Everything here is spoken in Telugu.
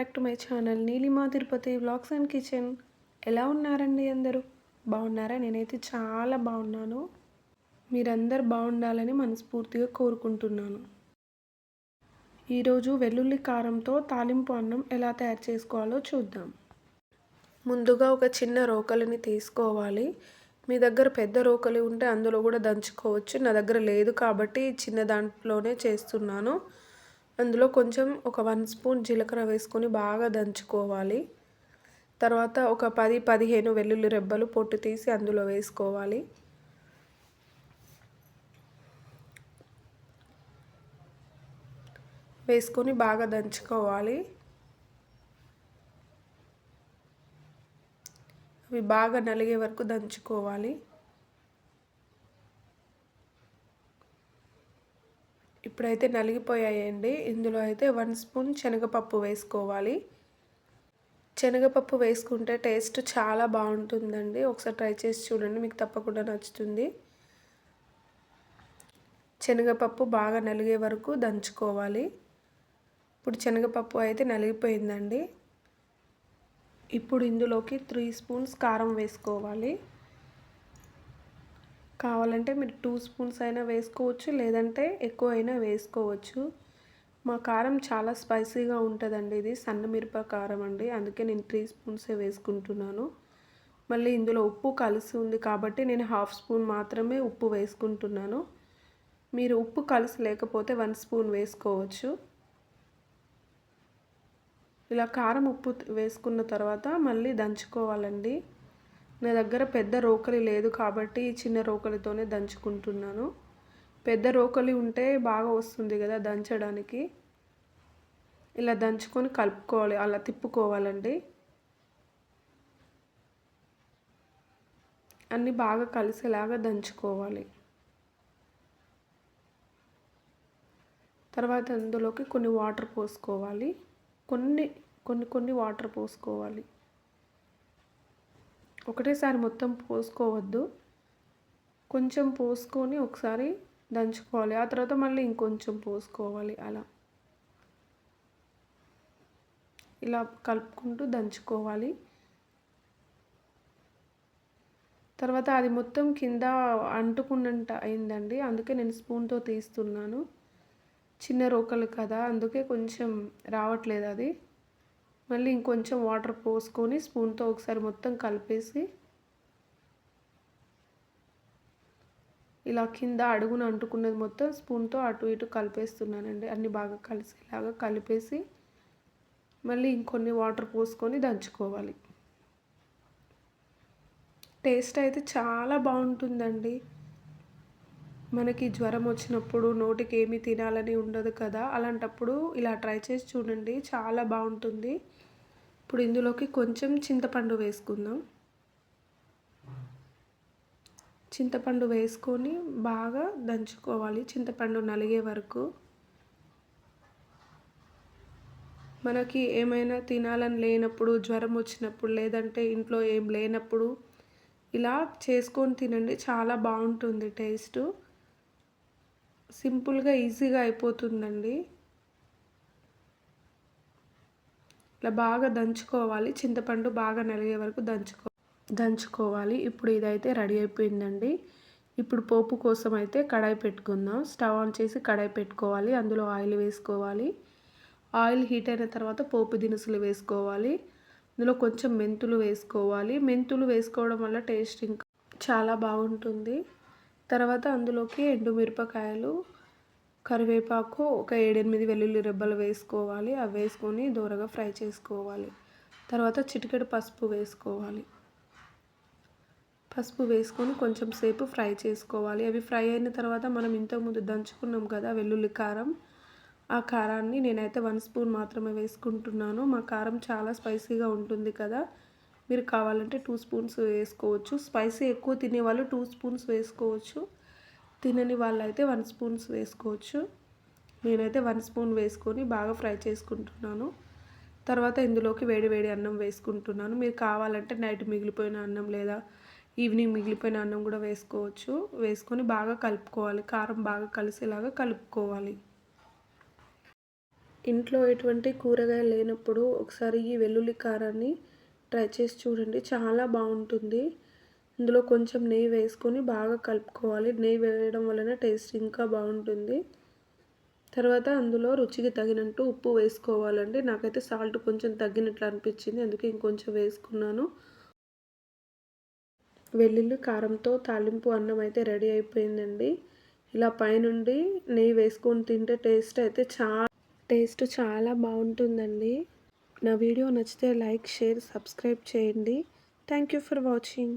Back to my channel Neelima Tirupati vlogs and kitchen. ఎలా ఉన్నారండి అందరూ? బాగున్నారా? నేనైతే చాలా బాగున్నాను. మీరందరు బాగుండాలని మనస్ఫూర్తిగా కోరుకుంటున్నాను. ఈరోజు వెల్లుల్లి కారంతో తాలింపు అన్నం ఎలా తయారు చేసుకోవాలో చూద్దాం. ముందుగా ఒక చిన్న రోకలిని తీసుకోవాలి. మీ దగ్గర పెద్ద రోకలి ఉంటే అందులో కూడా దంచుకోవచ్చు. నా దగ్గర లేదు కాబట్టి చిన్న దాంట్లోనే చేస్తున్నాను. అందులో కొంచెం ఒక వన్ స్పూన్ జీలకర్ర వేసుకొని బాగా దంచుకోవాలి. తర్వాత ఒక పది పదిహేను వెల్లుల్లి రెబ్బలు పొట్టు తీసి అందులో వేసుకోవాలి. వేసుకొని బాగా దంచుకోవాలి. అవి బాగా నలిగే వరకు దంచుకోవాలి. ఇప్పుడైతే నలిగిపోయాయండి. ఇందులో అయితే వన్ స్పూన్ శనగపప్పు వేసుకోవాలి. శనగపప్పు వేసుకుంటే టేస్ట్ చాలా బాగుంటుందండి. ఒకసారి ట్రై చేసి చూడండి మీకు తప్పకుండా నచ్చుతుంది. శనగపప్పు బాగా నలిగే వరకు దంచుకోవాలి. ఇప్పుడు శనగపప్పు అయితే నలిగిపోయిందండి. ఇప్పుడు ఇందులోకి త్రీ స్పూన్స్ కారం వేసుకోవాలి. కావాలంటే మీరు టూ స్పూన్స్ అయినా వేసుకోవచ్చు లేదంటే ఎక్కువ అయినా వేసుకోవచ్చు. మా కారం చాలా స్పైసీగా ఉంటుందండి ఇది సన్న మిరప కారం అండి. అందుకే నేను త్రీ స్పూన్సే వేసుకుంటున్నాను. మళ్ళీ ఇందులో ఉప్పు కలిసి ఉంది కాబట్టి నేను హాఫ్ స్పూన్ మాత్రమే ఉప్పు వేసుకుంటున్నాను. మీరు ఉప్పు కలిసి లేకపోతే వన్ స్పూన్ వేసుకోవచ్చు. ఇలా కారం ఉప్పు వేసుకున్న తర్వాత మళ్ళీ దంచుకోవాలండి. నా దగ్గర పెద్ద రోకలి లేదు కాబట్టి చిన్న రోకలితోనే దంచుకుంటున్నాను. పెద్ద రోకలి ఉంటే బాగా వస్తుంది కదా దంచడానికి. ఇలా దంచుకొని కలుపుకోవాలి అలా తిప్పుకోవాలండి. అన్నీ బాగా కలిసేలాగా దంచుకోవాలి. తర్వాత అందులోకి కొన్ని వాటర్ పోసుకోవాలి. కొన్ని కొన్ని కొన్ని వాటర్ పోసుకోవాలి. ఒకటేసారి మొత్తం పోసుకోవద్దు. కొంచెం పోసుకొని ఒకసారి దంచుకోవాలి. ఆ తర్వాత మళ్ళీ ఇంకొంచెం పోసుకోవాలి అలా. ఇలా కలుపుకుంటూ దంచుకోవాలి. తర్వాత అది మొత్తం కింద అంటుకున్నంత అయిందండి. అందుకే నేను స్పూన్తో తీస్తున్నాను. చిన్న రోకలు కదా అందుకే కొంచెం రావట్లేదు అది. మళ్ళీ ఇంకొంచెం వాటర్ పోసుకొని స్పూన్తో ఒకసారి మొత్తం కలిపేసి ఇలా కింద అడుగున అంటుకున్నది మొత్తం స్పూన్తో అటు ఇటు కలిపేస్తున్నానండి. అన్నీ బాగా కలిసేలాగా కలిపేసి మళ్ళీ ఇంకొన్ని వాటర్ పోసుకొని దంచుకోవాలి. టేస్ట్ అయితే చాలా బాగుంటుందండి. మనకి జ్వరం వచ్చినప్పుడు నోటికి ఏమీ తినాలని ఉండదు కదా. అలాంటప్పుడు ఇలా ట్రై చేసి చూడండి. చాలా బాగుంటుంది. ఇప్పుడు ఇందులోకి కొంచెం చింతపండు వేసుకుందాం. చింతపండు వేసుకొని బాగా దంచుకోవాలి. చింతపండు నలిగే వరకు. మనకి ఏమైనా తినాలని లేనప్పుడు జ్వరం వచ్చినప్పుడు లేదంటే ఇంట్లో ఏం లేనప్పుడు ఇలా చేసుకొని తినండి. చాలా బాగుంటుంది టేస్ట్. సింపుల్గా ఈజీగా అయిపోతుందండి. ఇలా బాగా దంచుకోవాలి. చింతపండు బాగా నలిగే వరకు దంచుకో దంచుకోవాలి. ఇప్పుడు ఇదైతే రెడీ అయిపోయిందండి. ఇప్పుడు పోపు కోసం అయితే కడాయి పెట్టుకుందాం. స్టవ్ ఆన్ చేసి కడాయి పెట్టుకోవాలి. అందులో ఆయిల్ వేసుకోవాలి. ఆయిల్ హీట్ అయిన తర్వాత పోపు దినుసులు వేసుకోవాలి. అందులో కొంచెం మెంతులు వేసుకోవాలి. మెంతులు వేసుకోవడం వల్ల టేస్ట్ ఇంకా చాలా బాగుంటుంది. తర్వాత అందులోకి ఎండుమిరపకాయలు కరివేపాకు ఒక ఏడెనిమిది వెల్లుల్లి రెబ్బలు వేసుకోవాలి. అవి వేసుకొని దూరగా ఫ్రై చేసుకోవాలి. తర్వాత చిటికెడు పసుపు వేసుకోవాలి. పసుపు వేసుకొని కొంచెం సేపు ఫ్రై చేసుకోవాలి. అవి ఫ్రై అయిన తర్వాత మనం ఇంతకుముందు దంచుకున్నాం కదా వెల్లుల్లి కారం. ఆ కారాన్ని నేనైతే వన్ స్పూన్ మాత్రమే వేసుకుంటున్నాను. మా కారం చాలా స్పైసీగా ఉంటుంది కదా. మీరు కావాలంటే టూ స్పూన్స్ వేసుకోవచ్చు. స్పైసీ ఎక్కువ తినే వాళ్ళు టూ స్పూన్స్ వేసుకోవచ్చు. తినని వాళ్ళైతే వన్ స్పూన్స్ వేసుకోవచ్చు. నేనైతే వన్ స్పూన్ వేసుకొని బాగా ఫ్రై చేసుకుంటున్నాను. తర్వాత ఇందులోకి వేడి వేడి అన్నం వేసుకుంటున్నాను. మీరు కావాలంటే నైట్ మిగిలిపోయిన అన్నం లేదా ఈవినింగ్ మిగిలిపోయిన అన్నం కూడా వేసుకోవచ్చు. వేసుకొని బాగా కలుపుకోవాలి. కారం బాగా కలిసేలాగా కలుపుకోవాలి. ఇంట్లో ఎటువంటి కూరగాయలు లేనప్పుడు ఒకసారి ఈ వెల్లుల్లి కారాన్ని ట్రై చేసి చూడండి. చాలా బాగుంటుంది. ఇందులో కొంచెం నెయ్యి వేసుకొని బాగా కలుపుకోవాలి. నెయ్యి వేయడం వలన టేస్ట్ ఇంకా బాగుంటుంది. తర్వాత అందులో రుచికి తగినట్టు ఉప్పు వేసుకోవాలండి. నాకైతే సాల్ట్ కొంచెం తగ్గినట్లు అనిపించింది అందుకే ఇంకొంచెం వేసుకున్నాను. వెల్లుల్లి కారంతో తాలింపు అన్నం అయితే రెడీ అయిపోయిందండి. ఇలా పైనుండి నెయ్యి వేసుకొని తింటే టేస్ట్ అయితే చాలా టేస్ట్ చాలా బాగుంటుందండి. నా వీడియో నచ్చితే లైక్ షేర్ సబ్స్క్రైబ్ చేయండి. Thank you for watching.